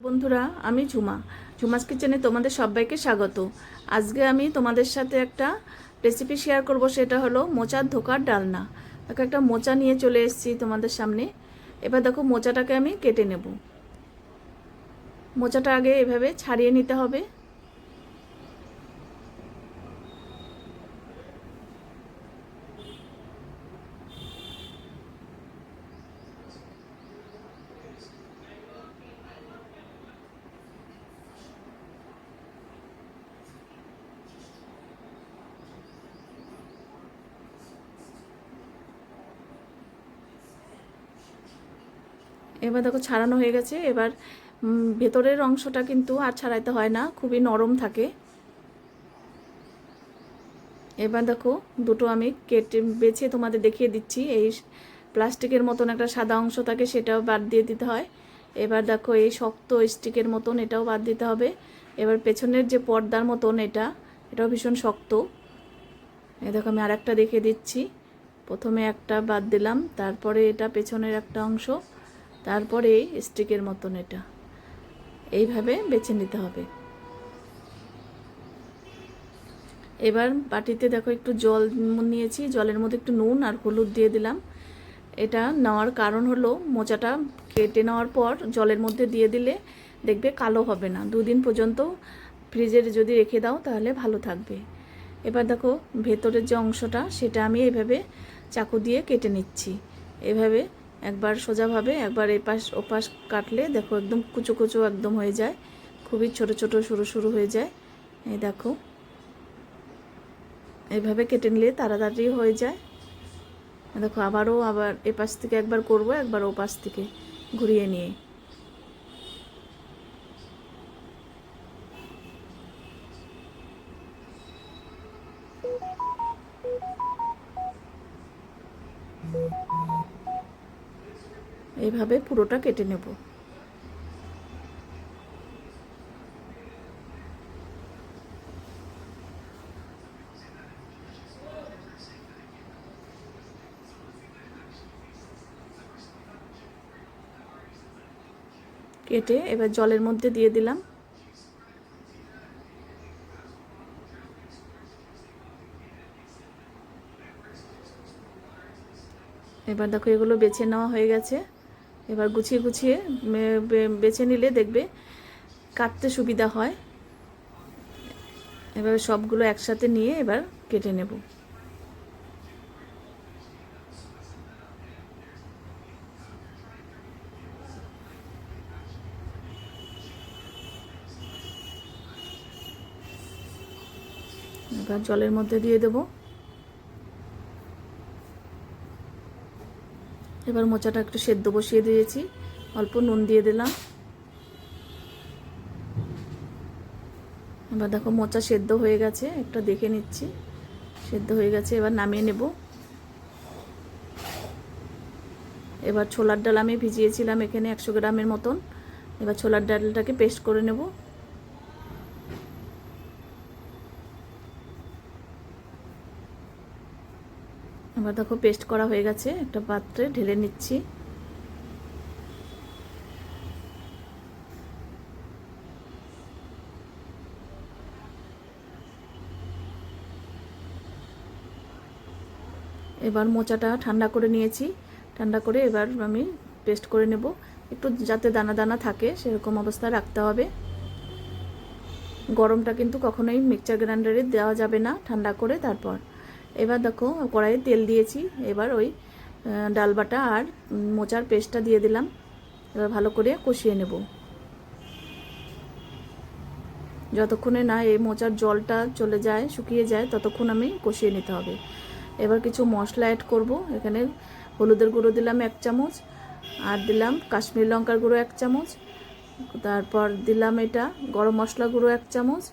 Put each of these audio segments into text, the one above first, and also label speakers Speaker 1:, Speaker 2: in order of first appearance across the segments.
Speaker 1: বন্ধুরা, আমি ঝুমা। ঝুমাস কিচেনে তোমাদের সবাইকে স্বাগত। আজকে আমি তোমাদের সাথে একটা রেসিপি শেয়ার করব, সেটা হলো মোচার ধোকার ডালনা। দেখো, একটা মোচা নিয়ে চলে এসেছি তোমাদের সামনে। এবার দেখো, মোচাটাকে আমি কেটে নেব। মোচাটা আগে এভাবে ছাড়িয়ে নিতে হবে। এবার দেখো ছাড়ানো হয়ে গেছে। এবার ভেতরের অংশটা কিন্তু আর ছাড়াইতে হয় না, খুবই নরম থাকে। এবার দেখো, দুটো আমি কেটে বেছে তোমাদের দেখিয়ে দিচ্ছি। এই প্লাস্টিকের মতন একটা সাদা অংশ থাকে, সেটাও বাদ দিয়ে দিতে হয়। এবার দেখো, এই শক্ত স্টিকের মতন এটাও বাদ দিতে হবে। এবার পেছনের যে পর্দার মতন এটা, এটাও ভীষণ শক্ত। এই দেখো, আমি আরেকটা দেখিয়ে দিচ্ছি। প্রথমে একটা বাদ দিলাম, তারপরে এটা পেছনের একটা অংশ। তারপরে স্টিকের মতন এটা। এইভাবে বেছে নিতে হবে। এবার বাটিতে দেখো একটু জল নিয়েছি, জলের মধ্যে একটু নুন আর হলুদ দিয়ে দিলাম। এটা নেওয়ার কারণ হলো মোচাটা কেটে নেওয়ার পর জলের মধ্যে দিয়ে দিলে দেখবে কালো হবে না। দুদিন পর্যন্ত ফ্রিজে যদি রেখে দাও তাহলে ভালো থাকবে। এবার দেখো ভেতরের যে অংশটা সেটা আমি এভাবে চাকু দিয়ে কেটে নিচ্ছি। এভাবে একবার সোজাভাবে, একবার এপাশ, ওপাশ কাটলে দেখো একদম কুচো কুচো একদম হয়ে যায়। খুবই ছোট ছোট সরু সরু হয়ে যায়। এই দেখো। এইভাবে কেটে নিলে তাড়াতাড়ি হয়ে যায়। দেখো আবারও আবার এপাশ থেকে একবার করব, একবার ওপাশ থেকে ঘুরিয়ে নিয়ে। এইভাবে পুরোটা কেটে নেব। কেটে এবার জলের মধ্যে দিয়ে দিলাম। এবার দেখো এগুলো বেছে নেওয়া হয়ে গেছে। এবার গুছিয়ে গুছিয়ে বেছে নিলে দেখবে কাটতে সুবিধা হয়। এবার সবগুলো একসাথে নিয়ে এবার কেটে নেব। এবার জলের মধ্যে দিয়ে দেবো। এবার মোচাটা একটু সেদ্ধ বসিয়ে দিয়েছি। অল্প নুন দিয়ে দিলাম। এবার দেখো মোচা সেদ্ধ হয়ে গেছে, একটা দেখে নিচ্ছি। সেদ্ধ হয়ে গেছে, এবার নামিয়ে নেব। এবার ছোলার ডাল আমি ভিজিয়েছিলাম এখানে একশো গ্রামের মতন। এবার ছোলার ডালটাকে পেস্ট করে নেব। এবার দেখো পেস্ট করা হয়ে গেছে, একটা পাত্রে ঢেলে নিচ্ছি। এবার মোচাটা ঠান্ডা করে নিয়েছি, ঠান্ডা করে এবার আমি পেস্ট করে নেব। একটু যাতে দানা দানা থাকে, সেরকম অবস্থা রাখতে হবে। গরমটা কিন্তু কখনোই মিক্সচার গ্রাইন্ডারে দেওয়া যাবে না, ঠান্ডা করে তারপর। এবার দেখো কড়াইয়ে তেল দিয়েছি, এবার ওই ডালবাটা আর মোচার পেস্টটা দিয়ে দিলাম। এবার ভালো করে কষিয়ে নেব। যতক্ষণে না এই মোচার জলটা চলে যায়, শুকিয়ে যায়, ততক্ষণ আমি কষিয়ে নিতে হবে। এবার কিছু মশলা অ্যাড করব। এখানে হলুদের গুঁড়ো দিলাম এক চামচ, আর দিলাম কাশ্মীর লঙ্কার গুঁড়ো এক চামচ, তারপর দিলাম এটা গরম মশলা গুঁড়ো এক চামচ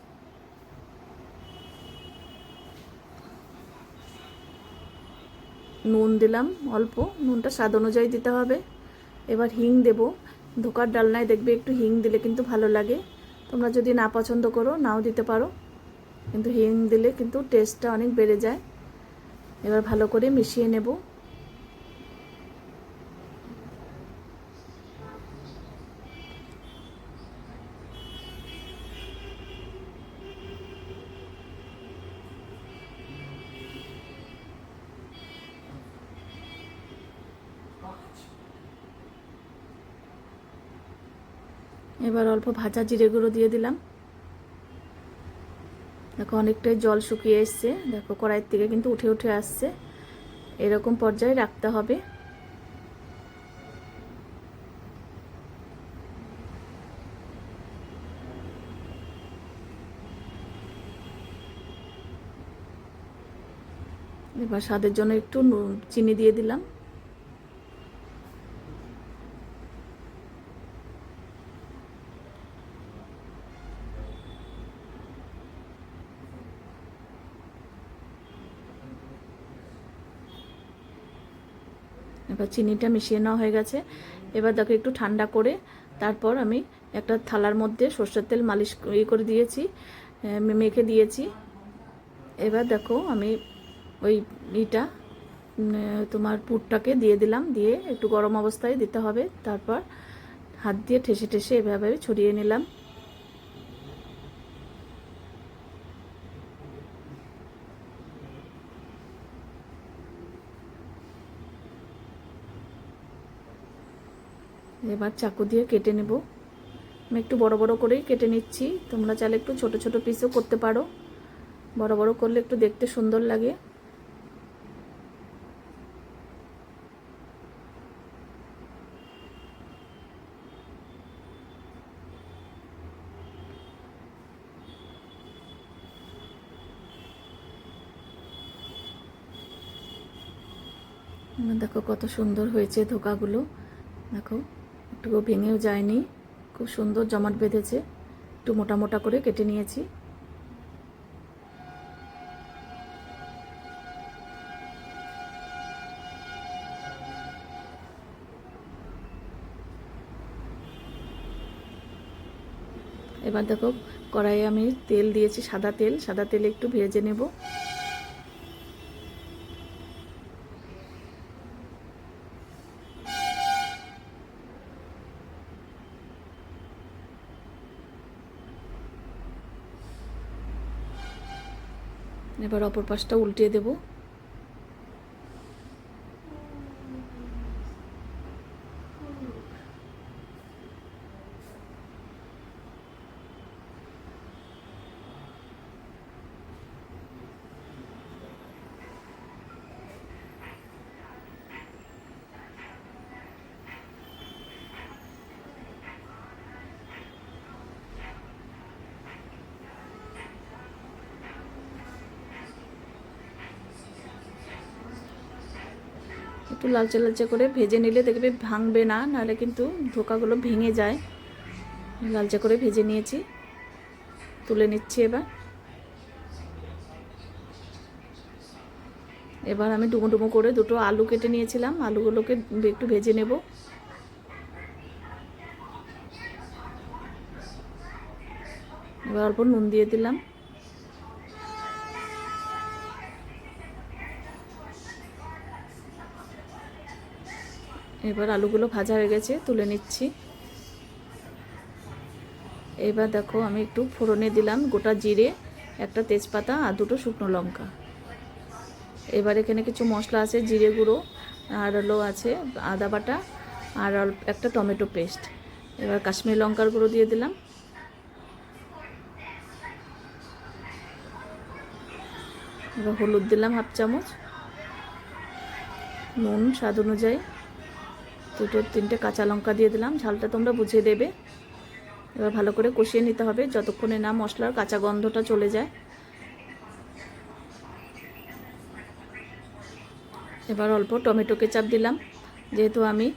Speaker 1: নুন দিলাম অল্প, নুনটা স্বাদ অনুযায়ী দিতে হবে। এবার হিং দেব। ধোকার ডালনায় দেখবে একটু হিং দিলে কিন্তু ভালো লাগে। তোমরা যদি না পছন্দ করো, নাও দিতে পারো। কিন্তু হিং দিলে কিন্তু টেস্টটা অনেক বেড়ে যায়। এবার ভালো করে মিশিয়ে নেব। এবার অল্প ভাজা জিরে গুঁড়ো দিয়ে দিলাম। দেখো, অনেকটাই জল শুকিয়ে এসছে। দেখো, কড়াইয়ের থেকে কিন্তু উঠে উঠে আসছে। এরকম পর্যায়ে রাখতে হবে। এবার স্বাদের জন্য একটু চিনি দিয়ে দিলাম। এবার চিনিটা মিশিয়ে নেওয়া হয়ে গেছে। এবার দেখো একটু ঠান্ডা করে তারপর আমি একটা থালার মধ্যে সর্ষের তেল মালিশ ইয়ে করে দিয়েছি মেখে দিয়েছি। এবার দেখো আমি ওই ইটা তোমার পুরটাকে দিয়ে দিলাম, দিয়ে একটু গরম অবস্থায় দিতে হবে। তারপর হাত দিয়ে ঠেসে ঠেসে এভাবে ছড়িয়ে নিলাম। এবার চাকু দিয়ে কেটে নেব। আমি একটু বড় বড় করেই কেটে নিচ্ছি। তোমরা চাইলে একটু ছোট ছোট পিসও করতে পারো। বড় বড় করলে একটু দেখতে সুন্দর লাগে। দেখো কত সুন্দর হয়েছে ধোকাগুলো। দেখো। একটুকু ভেঙেও যায়নি। খুব সুন্দর জমাট বেঁধেছে। একটু মোটা মোটা করে কেটে নিয়েছি। এবার দেখো কড়াইয়ে আমি তেল দিয়েছি, সাদা তেল। সাদা তেলে একটু ভেজে নেব। এবার অপর পাশটা উল্টিয়ে দেব। একটু লালচে লালচে করে ভেজে নিলে দেখবে ভাঙবে না, নাহলে কিন্তু ধোকাগুলো ভেঙে যায়। লালচে করে ভেজে নিয়েছি। তুলে নিচ্ছি এবার। এবার আমি ডুমো ডুমো করে দুটো আলু কেটে নিয়েছিলাম। আলুগুলোকে একটু ভেজে নেব। এবার অল্প নুন দিয়ে দিলাম। এবার আলুগুলো ভাজা হয়ে গেছে, তুলে নিচ্ছি। এবার দেখো আমি একটু ফোড়নে দিলাম গোটা জিরে, একটা তেজপাতা আর দুটো শুকনো লঙ্কা। এবার এখানে কিছু মশলা আছে, জিরে গুঁড়ো, আর হলো আছে আদা বাটা, আর একটা টমেটো পেস্ট। এবার কাশ্মীর লঙ্কার গুঁড়ো দিয়ে দিলাম। এবার হলুদ দিলাম হাফ চামচ। নুন, স্বাদ অনুযায়ী। দুটো তিনটে কাঁচা লঙ্কা দিয়ে দিলাম। ঝালটা তোমরা বুঝিয়ে দেবে। এবার ভালো করে কষিয়ে নিতে হবে। যতক্ষণে না মশলার কাঁচা গন্ধটা চলে যায়। এবার অল্প টমেটো কেচাপ দিলাম। যেহেতু আমি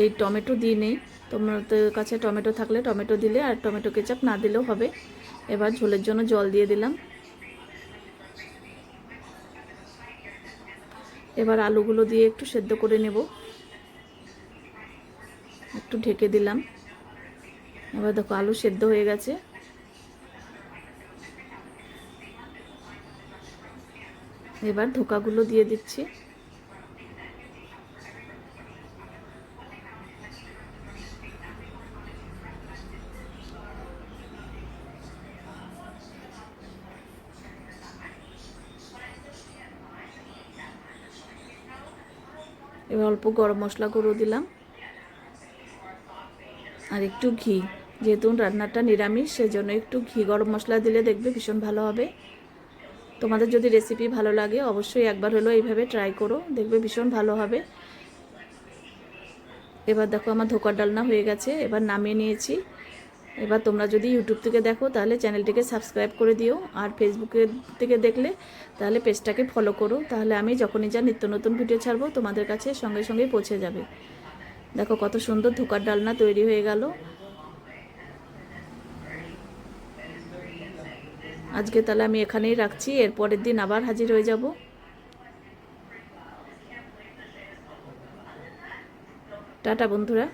Speaker 1: এই টমেটো দিই নেই, তোমাদের কাছে টমেটো থাকলে টমেটো দিলে আর টমেটো কেচাপ না দিলেও হবে। এবার ঝোলের জন্য জল দিয়ে দিলাম। এবার আলুগুলো দিয়ে একটু সেদ্ধ করে নেব। একটু ঢেকে দিলাম। এবার দেখো আলু সেদ্ধ হয়ে গেছে। এবার ধোকাগুলো দিয়ে দিচ্ছি। এবার অল্প গরম মশলা গুঁড়ো দিলাম। আর একটু ঘি। যেহেতু রান্নাটা নিরামিষ, সেজন্য একটু ঘি গরম মশলা দিলে দেখবে ভীষণ ভালো হবে। তোমাদের যদি রেসিপি ভালো লাগে, অবশ্যই একবার হলেও এইভাবে ট্রাই করো, দেখবে ভীষণ ভালো হবে। এবার দেখো আমার ধোকার ডালনা হয়ে গেছে, এবার নামিয়ে নিয়েছি। এবার তোমরা যদি ইউটিউব থেকে দেখো, তাহলে চ্যানেলটিকে সাবস্ক্রাইব করে দিও, আর ফেসবুকের থেকে দেখলে, তাহলে পেজটাকে ফলো করো। তাহলে আমি যখনই যা নিত্য নতুন ভিডিও ছাড়বো, তোমাদের কাছে সঙ্গে সঙ্গে পৌঁছে যাবে। দেখো কত সুন্দর ধোকার ডালনা তৈরি হয়ে গেল। আজকে তাহলে আমি এখানেই রাখছি এর পরের দিন আবার হাজির হয়ে যাব। টাটা বন্ধুরা।